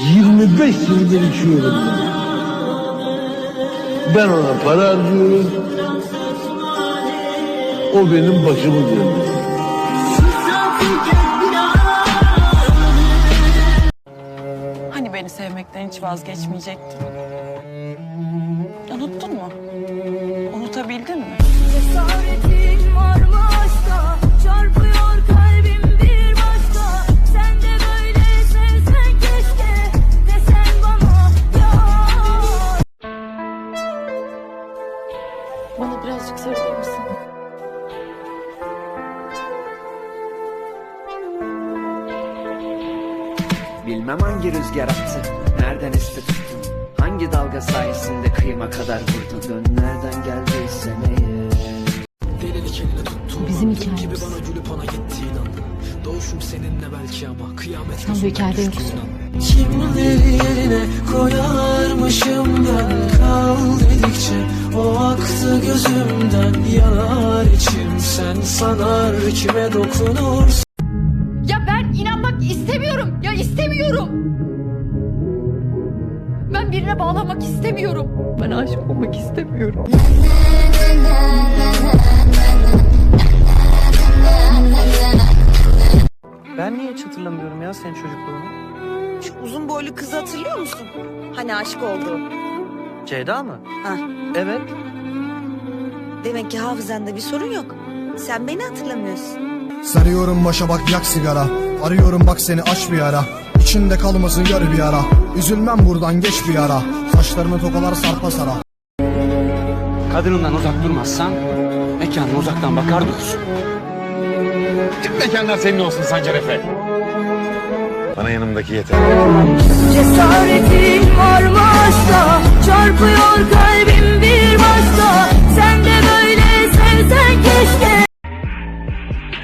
25 senedir içiyorum ben. Ben ona para harcıyorum. O benim başımı döndürüyor. Hani beni sevmekten hiç vazgeçmeyecektin? Unuttun mu? Unutabildin mi? Bilmem hangi rüzgar attı, nereden esti tuttun Hangi dalga sayesinde kıyıma kadar vurdun Dön nereden geldiysen Bizim hikayemiz. Sen bu hikayede yoksun. Kimleri yerine koyarmışım ben Kal dedikçe o aktı gözümden Yanar içim. Sen sanar kime dokunursun istemiyorum. Ben birine bağlanmak istemiyorum. Ben aşık olmak istemiyorum. Ben niye hiç hatırlamıyorum ya senin çocukluğunu? Şu uzun boylu kızı hatırlıyor musun? Hani aşık olduğu. Ceyda mı? Ha. Evet. Demek ki hafızanda bir sorun yok. Sen beni hatırlamıyorsun. Sarıyorum başa bak yak sigara Arıyorum bak seni aç bir ara İçinde kalmasın gör bir ara Üzülmem buradan geç bir ara Saçlarını tokalar sarpa sara Kadınından uzak durmazsan mekanına uzaktan bakar durursun. Tüm mekanlar senin olsun Sancar Efe. Bana yanımdaki yeter. Cesaretin var mı aşka? Çarpıyor kalbim bir başka. Sen de böyle sevsen keşke.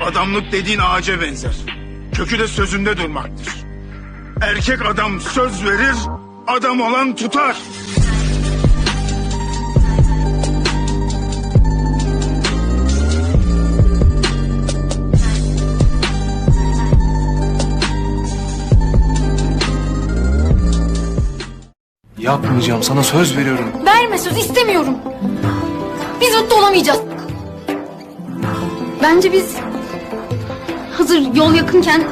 Adamlık dediğin ağaca benzer. Kökü de sözünde durmaktır. Erkek adam söz verir, adam olan tutar. Yapmayacağım sana söz veriyorum Verme söz istemiyorum. Biz mutlu olamayacağız. Bence biz hazır yol yakınken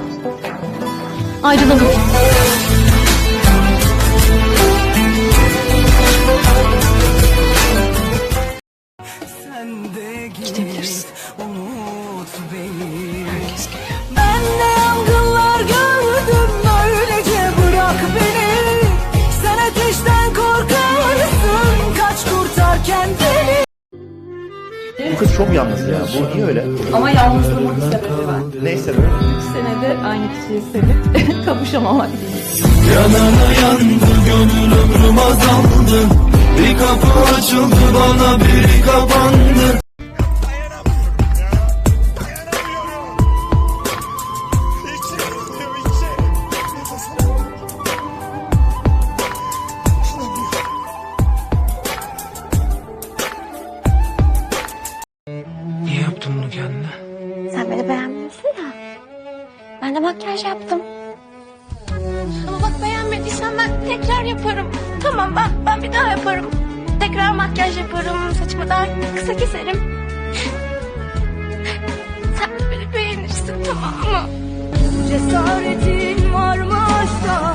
ayrılalım. Gidebilirsin. unut beni Ben de yangınlar gördüm öylece bırak beni. Sen ateşten korkarsın kaç kurtar kendini. Bu kız çok yalnız ya. Bu niye öyle? Ama yalnızlığımın bir sebebi var. Neyse böyle. Üç senedir aynı kişiyi sevip kavuşamamak. Yanana yandı gönül ömrüm azaldı Bir kapı açıldı bana biri kapandı Niye yaptın bunu kendine? Sen beni beğenmiyorsun ya. Ben de makyaj yaptım. Ama bak beğenmediysen ben tekrar yaparım. Tamam ben ben bir daha yaparım. Tekrar makyaj yaparım. Saçımı daha kısa keserim. Sen de beni beğenirsin tamam mı? Cesaretin var mı aşka?